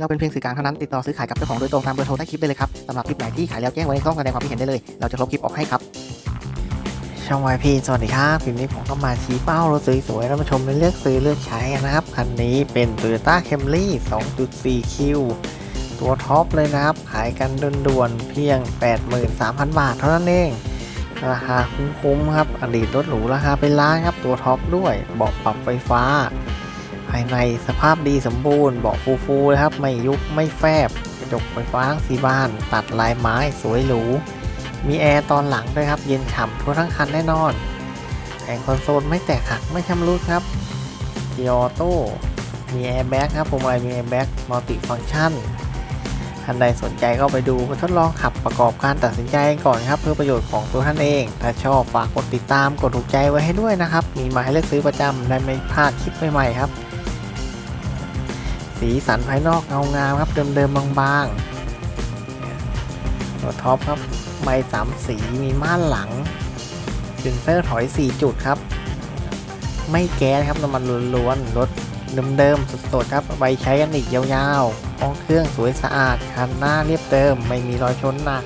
เราเป็นเพียงสื่อกลางเท่านั้นติดต่อซื้อขายกับเจ้าของโดยตรงตามเบอร์โทรใต้คลิปได้เลยครับสำหรับคลิปไหนที่ขายแล้วแจ้งไว้ในช่องแสดงความคิดเห็นได้เลย เราจะลบคลิปออกให้ครับช่องวายพีสวัสดีครับคลิปนี้ผมก็มาชี้เป้ารถสวยๆแล้วมาชมเลือกซื้อเลือกใช้กันนะครับ คันนี้เป็น Toyota Camry 2.4 Q ตัวท็อปเลยนะครับ ขายกันด่วนๆเพียง 83,000 บาทเท่านั้นเอง ราคาคุ้มๆครับ อดีตรถหรูราคาเป็นล้านครับ ตัวท็อปด้วยเบาะปรับไฟฟ้า ภายในสภาพดีสมบูรณ์เบาะฟูๆเลยครับ ไม่ยุบไม่แฟบ กระจกไฟฟ้าทั้งสีบาน ตัดลายไม้สวยหรู มีแอร์ตอนหลังด้วยครับ เย็นฉ่ำทั่วทั้งคันแน่นอนแผงคอนโซลไม่แตกหักไม่ชำรุดครับเกียร์ออโต้มีแอร์แบ็กครับผมอะไรมีแอร์แบ็กมัลติฟังก์ชันท่านใดสนใจก็ไปดูมาทดลองขับประกอบการตัดสินใจก่อนครับ เพื่อประโยชน์ของตัวท่านเอง ถ้าชอบฝากกดติดตามกดถูกใจไว้ให้ด้วยนะครับ มีหมาให้เลือกซื้อประจำได้ไม่พลาดคลิปใหม่ๆครับ สีสันภายนอกเงางามครับ เดิมๆบางๆตัวท็อปครับใบสามสีมีม่านหลังเซนเซอร์ถอย 4 จุดครับ ไม่แก๊สครับน้ำมันล้วนๆรถเดิมๆสดๆครับใบใช้กันอีกยาวๆห้องเครื่องสวยสะอาดคันหน้าเรียบเดิม ไม่มีรอยชนหนัก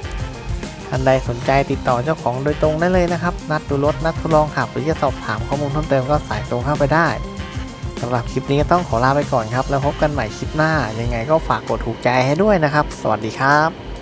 ท่านใดสนใจติดต่อเจ้าของโดยตรงได้เลยนะครับ นัดดูรถนัดทดลองขับหรือจะสอบถามข้อมูลเพิ่มเติมก็สายตรงเข้าไปได้ สำหรับคลิปนี้ก็ต้องขอลาไปก่อนครับ แล้วพบกันใหม่คลิปหน้า ยังไงก็ฝากกดถูกใจให้ด้วยนะครับ สวัสดีครับ